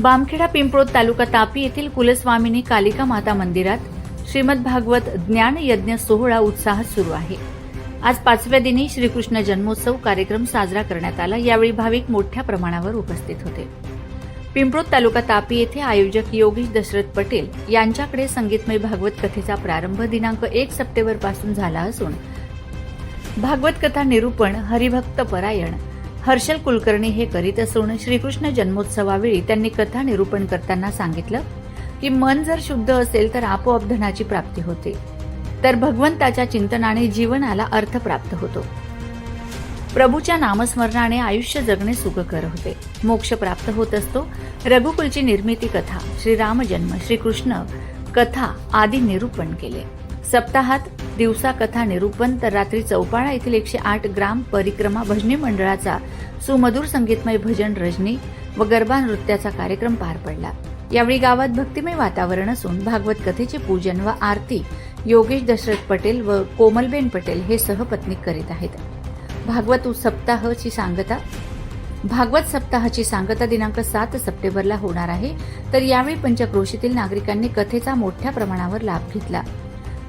बामखेडा पिंपळोद तालुका तापी येथील कुलस्वामिनी कालिका माता मंदिरात श्रीमद भागवत ज्ञान यज्ञ सोहळा उत्साहात सुरू आहे. आज पाचव्या दिनी श्रीकृष्ण जन्मोत्सव कार्यक्रम साजरा करण्यात आला. यावेळी भाविक मोठ्या प्रमाणावर उपस्थित होते. पिंपळोद तालुका तापी येथे आयोजक योगेश दशरथ पटेल यांच्याकडे संगीतमय भागवत कथेचा प्रारंभ दिनांक एक सप्टेंबरपासून झाला असून भागवत कथा निरूपण हरिभक्त परायण हर्षल कुलकर्णी हे करीत असून श्रीकृष्ण जन्मोत्सवावेळी त्यांनी कथा निरूपण करताना सांगितलं की मन जर शुद्ध असेल तर आपोआप धनाची प्राप्ती होते. तर भगवंताच्या चिंतनाने जीवनाला अर्थ प्राप्त होतो. प्रभूच्या नामस्मरणाने आयुष्य जगणे सुखकर होते. मोक्ष प्राप्त होत असतो. रघुकुलची निर्मिती कथा श्रीराम जन्म श्रीकृष्ण कथा आदी निरूपण केले. सप्ताहात दिवसा कथा निरूपण तर रात्री चौपाळा येथील एकशे आठ ग्राम परिक्रमा भजनी मंडळाचा सुमधुर संगीतमय भजन रजनी व गरबा नृत्याचा कार्यक्रम पार पडला. यावेळी गावात भक्तिमय वातावरण असून भागवत कथेचे पूजन व आरती योगेश दशरथ पटेल व कोमलबेन पटेल हे सहपत्नी करीत आहेत. भागवत सप्ताहची सांगता भागवत सप्ताहाची सांगता दिनांक सात सप्टेंबरला होणार आहे. तर यावेळी पंचक्रोशीतील नागरिकांनी कथेचा मोठ्या प्रमाणावर लाभ घेतला.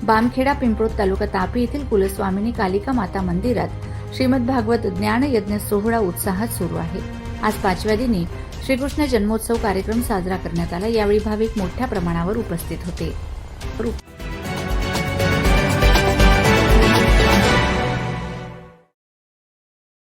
बामखेडा पिंपरोद तालुका तापी येथील कुलस्वामिनी कालिका माता मंदिरात श्रीमद भागवत ज्ञान यज्ञ सोहळा उत्साहात सुरू आहे. आज पाचव्या दिनी श्रीकृष्ण जन्मोत्सव कार्यक्रम साजरा करण्यात आला. यावेळी भाविक मोठ्या प्रमाणावर उपस्थित होते.